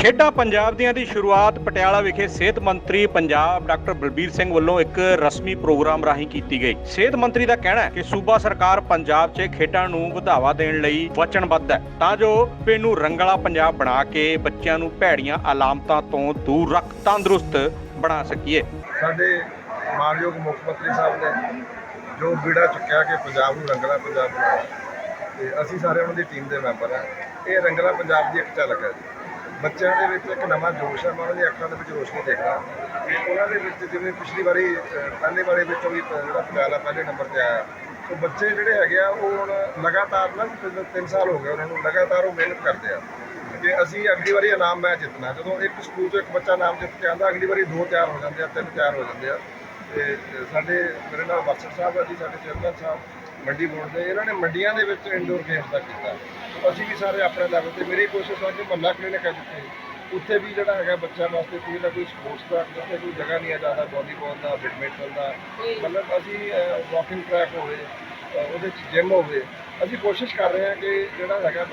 ਖੇਡਾਂ ਪੰਜਾਬ ਦੀਆਂ ਦੀ ਸ਼ੁਰੂਆਤ ਪਟਿਆਲਾ ਵਿਖੇ ਸਿਹਤ ਮੰਤਰੀ ਪੰਜਾਬ ਡਾਕਟਰ ਬਲਬੀਰ ਸਿੰਘ ਵੱਲੋਂ ਇੱਕ ਰਸਮੀ ਪ੍ਰੋਗਰਾਮ ਰਾਹੀਂ ਕੀਤੀ ਗਈ। ਸਿਹਤ ਮੰਤਰੀ ਦਾ ਕਹਿਣਾ ਹੈ ਕਿ ਸੂਬਾ ਸਰਕਾਰ ਪੰਜਾਬ 'ਚ ਖੇਡਾਂ ਨੂੰ ਵਧਾਵਾ ਦੇਣ ਲਈ ਵਚਨਬੱਧ ਹੈ। ਤਾਂ ਜੋ ਪੇਨੂੰ ਰੰਗਲਾ ਪੰਜਾਬ ਬਣਾ ਕੇ ਬੱਚਿਆਂ ਨੂੰ ਭੈੜੀਆਂ ਅਲਾਮਤਾਂ ਤੋਂ ਦੂਰ ਰੱਖ, ਤੰਦਰੁਸਤ ਬਣਾ ਸਕੀਏ। ਸਾਡੇ ਮਾਨਯੋਗ ਮੁੱਖ ਮੰਤਰੀ ਸਾਹਿਬ ਨੇ ਜੋ ਬੀੜਾ ਚੁੱਕਿਆ ਕਿ ਪੰਜਾਬ ਨੂੰ ਰੰਗਲਾ ਪੰਜਾਬ ਬਣਾਉਣਾ ਤੇ ਅਸੀਂ ਸਾਰੇ ਉਹਨਾਂ ਦੀ ਟੀਮ ਦੇ ਮੈਂਬਰ ਹਾਂ। ਇਹ ਰੰਗਲਾ ਪੰਜਾਬ ਦੀ ਇੱਕ ਝਲਕ ਹੈ ਜੀ। ਬੱਚਿਆਂ ਦੇ ਵਿੱਚ ਇੱਕ ਨਵਾਂ ਜੋਸ਼ ਹੈ ਮੈਂ ਉਹਨਾਂ ਦੀ ਅੱਖਾਂ ਦੇ ਵਿੱਚ ਰੋਸ਼ਨੀ ਦੇਖਦਾ। ਕਿ ਉਹਨਾਂ ਦੇ ਵਿੱਚ ਜਿਵੇਂ ਪਿਛਲੀ ਵਾਰੀ ਅਹ, ਪਹਿਲੇ ਵਾਲੇ ਵਿੱਚੋਂ ਵੀ ਜਿਹੜਾ ਪਟਿਆਲਾ ਪਹਿਲੇ ਨੰਬਰ ਤੇ ਆਇਆ। ਉਹ ਬੱਚੇ ਜਿਹੜੇ ਹੈਗੇ ਆ ਉਹ ਹੁਣ ਲਗਾਤਾਰ ਨਾ 3 ਸਾਲ ਹੋ ਗਏ ਉਹਨਾਂ ਨੂੰ ਲਗਾਤਾਰ ਉਹ ਮਿਹਨਤ ਕਰਦੇ ਆ। ਕਿ ਅਸੀਂ ਅਗਲੀ ਵਾਰੀ ਇਨਾਮ ਮੈਚ ਜਿੱਤਣਾ ਜਦੋਂ ਇੱਕ ਸਕੂਲ ਤੋਂ ਇੱਕ ਬੱਚਾ ਨਾਮ ਜਿੱਤ ਕੇ ਆਉਂਦਾ ਅਗਲੀ ਵਾਰੀ ਦੋ ਤਿਆਰ ਹੋ ਜਾਂਦੇ ਆ ਤਿੰਨ ਤਿਆਰ ਹੋ ਜਾਂਦੇ ਆ। ਤੇ ਸਾਡੇ ਮੇਰੇ ਨਾਲ ਬਖਸ਼ਰ ਸਾਹਿਬ ਆ ਜੀ ਸਾਡੇ ਚੇਅਰਮੈਨ ਸਾਹਿਬ। ਮੰਡੀ ਬੋਰਡ ਦੇ ਇਹਨਾਂ ਨੇ ਮੰਡੀਆਂ ਦੇ ਵਿੱਚ ਇਨਡੋਰ ਗੇਮਸ ਦਾ ਕੀਤਾ। ਅਸੀਂ ਵੀ ਸਾਰੇ ਆਪਣੇ ਲੈਵਲ ਤੇ ਮੇਰੀ ਕੋਸ਼ਿਸ਼ ਹੈ ਕਿ ਮਹੱਲਾ ਕਲੀਨਿਕ ਹੈ ਜਿੱਥੇ, ਉੱਥੇ ਵੀ ਜਿਹੜਾ ਹੈਗਾ ਬੱਚਿਆਂ ਵਾਸਤੇ ਕੋਈ ਨਾ ਕੋਈ ਸਪੋਰਟਸ ਦਾ ਜਿੱਥੇ ਕੋਈ ਜਗ੍ਹਾ ਨਹੀਂ ਹੈ ਜ਼ਿਆਦਾ ਵਾਲੀਬਾਲ ਦਾ ਬੈਡਮਿੰਟਨ ਦਾ। ਮਤਲਬ ਅਸੀਂ ਵਾਕਿੰਗ ਟਰੈਕ ਹੋਵੇ ਉਹਦੇ ਚ ਜਿਮ ਹੋਵੇ, ਅਸੀਂ ਕੋਸ਼ਿਸ਼ ਕਰ ਰਹੇ ਹਾਂ ਕਿ ਜਿਹੜਾ ਹੈਗਾ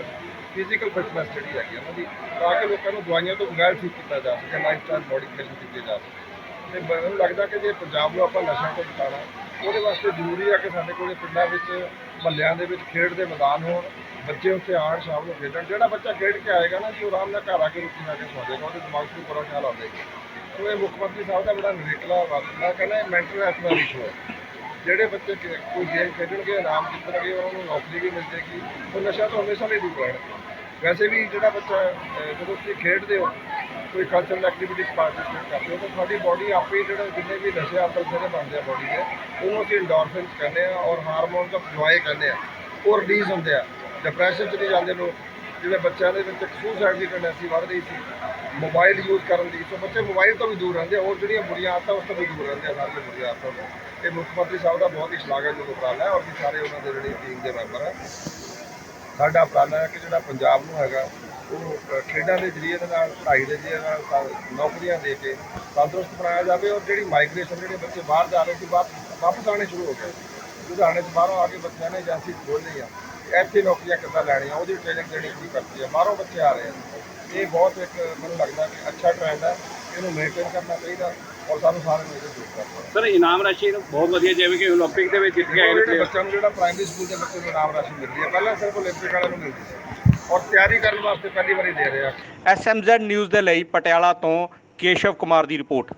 ਫਿਜ਼ੀਕਲ ਫਿਟਨੈਸ ਜਿਹੜੀ ਹੈਗੀ ਉਹਨਾਂ ਦੀ, ਤਾਂ ਕਿ ਲੋਕਾਂ ਨੂੰ ਦਵਾਈਆਂ ਤੋਂ ਬਗੈਰ ਠੀਕ ਕੀਤਾ ਜਾ ਸਕੇ ਲਾਈਫ ਸਟਾਈਲ ਮੋਡੀਫਿਕੇਸ਼ਨ ਕੀਤੀ ਜਾ ਸਕੇ। ਤੇ ਮੈਨੂੰ ਲੱਗਦਾ ਕਿ ਜੇ ਪੰਜਾਬ ਨੂੰ ਆਪਾਂ ਨਸ਼ਿਆਂ ਤੋਂ ਬਚਾਉਣਾ ਉਹਦੇ ਵਾਸਤੇ ਜ਼ਰੂਰੀ ਆ ਕਿ ਸਾਡੇ ਕੋਲੇ ਪਿੰਡਾਂ ਵਿੱਚ, ਮਹੱਲਿਆਂ ਦੇ ਵਿੱਚ ਖੇਡ ਦੇ ਮੈਦਾਨ ਹੋਣ, ਬੱਚੇ ਉੱਥੇ ਆਉਣ, ਸ਼ਾਮ ਨੂੰ ਖੇਡਣ। ਜਿਹੜਾ ਬੱਚਾ ਖੇਡ ਕੇ ਆਏਗਾ ਨਾ ਜੀ, ਉਹ ਆਰਾਮ ਨਾਲ ਘਰ ਆ ਕੇ ਰੋਟੀ ਖਾ ਕੇ ਸੌ ਜਾਏਗਾ, ਉਹਦੇ ਦਿਮਾਗ 'ਚ ਬੁਰਾ ਖਿਆਲ ਆਉਂਦਾ ਸੋ ਇਹ ਮੁੱਖ ਮੰਤਰੀ ਸਾਹਿਬ ਦਾ ਬੜਾ ਨਿਵੇਕਲਾ ਵਾ ਕਹਿੰਦਾ ਇਹ ਮੈਂਟਲ ਹੈਲਥ ਦਾ ਇਸ਼ੂ ਹੈ। ਜਿਹੜੇ ਬੱਚੇ ਕੋਈ ਗੇਮ ਖੇਡਣਗੇ ਇਨਾਮ ਜਿੱਤਣਗੇ ਉਹਨਾਂ ਨੂੰ ਨੌਕਰੀ ਵੀ ਮਿਲ ਜੇਗੀ ਉਹ ਨਸ਼ਾ ਤੋਂ ਹਮੇਸ਼ਾ ਲਈ ਦੂਰ ਰਹਿਣਗੇ ਵੈਸੇ ਵੀ ਜਿਹੜਾ ਬੱਚਾ ਜਦੋਂ ਤੁਸੀਂ ਖੇਡਦੇ ਹੋ ਕੋਈ ਕਲਚਰਲ ਐਕਟੀਵਿਟੀ 'ਚ ਪਾਰਟਿਸਿਪੇਟ ਕਰਦੇ ਹੋ ਤਾਂ ਤੁਹਾਡੀ ਬਾਡੀ ਆਪੇ ਹੀ ਜਿਹੜੇ ਜਿੰਨੇ ਵੀ ਨਸ਼ੇ ਆਤਲ ਜਿਹੜੇ ਬਣਦੇ ਆ ਬਾਡੀ ਦੇ ਉਹਨੂੰ ਅਸੀਂ ਇੰਡੋਰਫਿਨਸ ਕਹਿੰਦੇ ਆ ਔਰ ਹਾਰਮੋਨਸ ਆਫ ਜੋਏ ਕਹਿੰਦੇ ਆ, ਉਹ ਰਿਲੀਜ਼ ਹੁੰਦੇ ਆ। ਡਿਪਰੈਸ਼ਨ 'ਚ ਨਹੀਂ ਜਾਂਦੇ ਲੋਕ। ਜਿਵੇਂ ਬੱਚਿਆਂ ਦੇ ਵਿੱਚ ਸੁਸਾਈਡ ਦੀ ਟੈਂਡੈਂਸੀ ਵੱਧ ਰਹੀ ਸੀ ਮੋਬਾਈਲ ਯੂਜ਼ ਕਰਨ ਦੀ। ਸੋ ਬੱਚੇ ਮੋਬਾਈਲ ਤੋਂ ਵੀ ਦੂਰ ਰਹਿੰਦੇ ਆ, ਹੋਰ ਜਿਹੜੀਆਂ ਬੁਰੀਆਂ ਆਦਤਾਂ ਉਸ ਤੋਂ ਵੀ ਦੂਰ ਰਹਿੰਦੇ ਆ, ਸਾਰੇ ਬੁਰੀਆਂ ਆਦਤਾਂ ਤੋਂ। ਇਹ ਮੁੱਖ ਮੰਤਰੀ ਸਾਹਿਬ ਦਾ ਬਹੁਤ ਹੀ ਸ਼ਲਾਘਾਯੋਗ ਉਪਰਾਲਾ ਹੈ ਔਰ ਵੀ ਸਾਰੇ ਉਹਨਾਂ ਦੇ ਜਿਹੜੀ ਟੀਮ ਦੇ ਮੈਂਬਰ ਆ। ਸਾਡਾ ਉਪਰਾਲਾ ਹੈ ਕਿ ਜਿਹੜਾ ਪੰਜਾਬ ਨੂੰ ਹੈਗਾ ਉਹ ਅ, ਖੇਡਾਂ ਦੇ ਜਰੀਏ ਦੇ ਨਾਲ ਪੜ੍ਹਾਈ ਦੇ ਜਰੀਏ ਨਾਲ ਤਾਂ ਨੌਕਰੀਆਂ ਦੇ ਕੇ ਤੰਦਰੁਸਤ ਬਣਾਇਆ ਜਾਵੇ ਔਰ ਜਿਹੜੀ ਮਾਈਗ੍ਰੇਸ਼ਨ ਜਿਹੜੇ ਬੱਚੇ ਬਾਹਰ ਜਾ ਰਹੇ ਸੀ ਵਾਪ- ਵਾਪਸ ਆਉਣੇ ਸ਼ੁਰੂ ਹੋ ਗਏ ਲੁਧਿਆਣੇ 'ਚ ਬਾਹਰੋਂ ਆ ਕੇ ਬੱਚਿਆਂ ਨੇ ਏਜੰਸੀ ਖੋਲ੍ਹੀ ਆ ਇੱਥੇ ਨੌਕਰੀਆਂ ਕਿੱਦਾਂ ਲੈਣੀਆਂ ਉਹਦੀ ਟ੍ਰੇਨਿੰਗ ਦੇਣੀ ਸ਼ੁਰੂ ਕਰਤੀ ਆ ਬਾਹਰੋਂ ਬੱਚੇ ਆ ਰਹੇ ਆ ਇਹ ਬਹੁਤ ਇੱਕ ਮੈਨੂੰ ਲੱਗਦਾ ਕਿ ਅੱਛਾ ਟ੍ਰੈਂਡ ਹੈ ਇਹਨੂੰ ਮੇਨਟੇਨ ਕਰਨਾ ਚਾਹੀਦਾ ਔਰ ਸਾਨੂੰ ਸਾਰਿਆਂ ਨੂੰ ਇਹਦੇ ਜ਼ਰੂਰ ਕਰਨਾ ਸਰ ਇਨਾਮ ਰਾਸ਼ੀ ਬਹੁਤ ਵਧੀਆ ਜਿਵੇਂ ਕਿ 올림픽 ਦੇ ਵਿੱਚ ਜਿੱਤ ਕੇ ਆਏ ਨੇ ਜਿਹੜੇ player। ਬੱਚਿਆਂ ਨੂੰ ਜਿਹੜਾ ਪ੍ਰਾਇਮਰੀ ਸਕੂਲ ਦੇ ਬੱਚੇ ਨੂੰ ਨਾਮ ਰਾਸ਼ੀ ਮਿਲਦੀ ਹੈ ਪਹਿਲਾਂ ਸਿਰਫ 올림픽 ਵਾਲਿਆਂ ਨੂੰ ਮਿਲਦੀ ਸੀ ਔਰ ਤਿਆਰੀ ਕਰਨ ਵਾਸਤੇ ਪਹਿਲੀ ਵਾਰੀ ਦੇ ਰਿਹਾ। ਆ ਐਸਐਮਜ਼ੈਡ ਨਿਊਜ਼ ਦੇ ਲਈ ਪਟਿਆਲਾ ਤੋਂ ਕੇਸ਼ਵ ਕੁਮਾਰ ਦੀ ਰਿਪੋਰਟ।